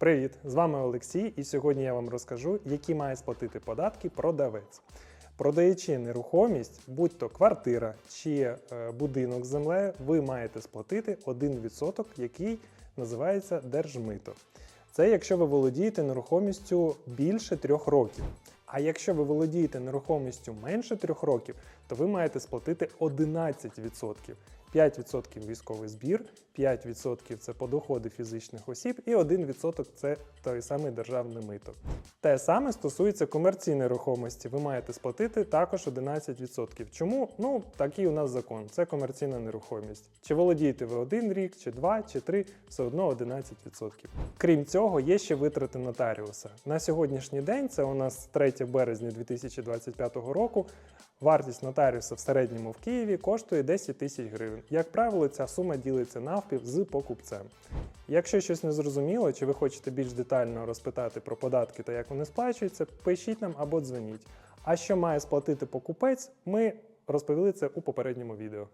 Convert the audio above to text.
Привіт! З вами Олексій, і сьогодні я вам розкажу, які має сплатити податки продавець. Продаючи нерухомість, будь то квартира чи е, будинок з землею, ви маєте сплатити 1%, який називається держмито. Це якщо ви володієте нерухомістю більше трьох років. А якщо ви володієте нерухомістю менше трьох років, то ви маєте сплатити 11%. 5% військовий збір, 5% це подоходи фізичних осіб, і 1% це той самий державне мито. Те саме стосується комерційної нерухомості. Ви маєте сплатити також 11%. Чому? Ну, такий у нас закон. Це комерційна нерухомість. Чи володієте ви один рік, чи два, чи три, все одно 11%. Крім цього, є ще витрати нотаріуса. На сьогоднішній день, це у нас 3 березня 2025 року. Вартість нотаріуса в середньому в Києві коштує 10 тисяч гривень. Як правило, ця сума ділиться навпів з покупцем. Якщо щось не зрозуміло, чи ви хочете більш детально розпитати про податки та як вони сплачуються, пишіть нам або дзвоніть. А що має сплатити покупець, ми розповіли це у попередньому відео.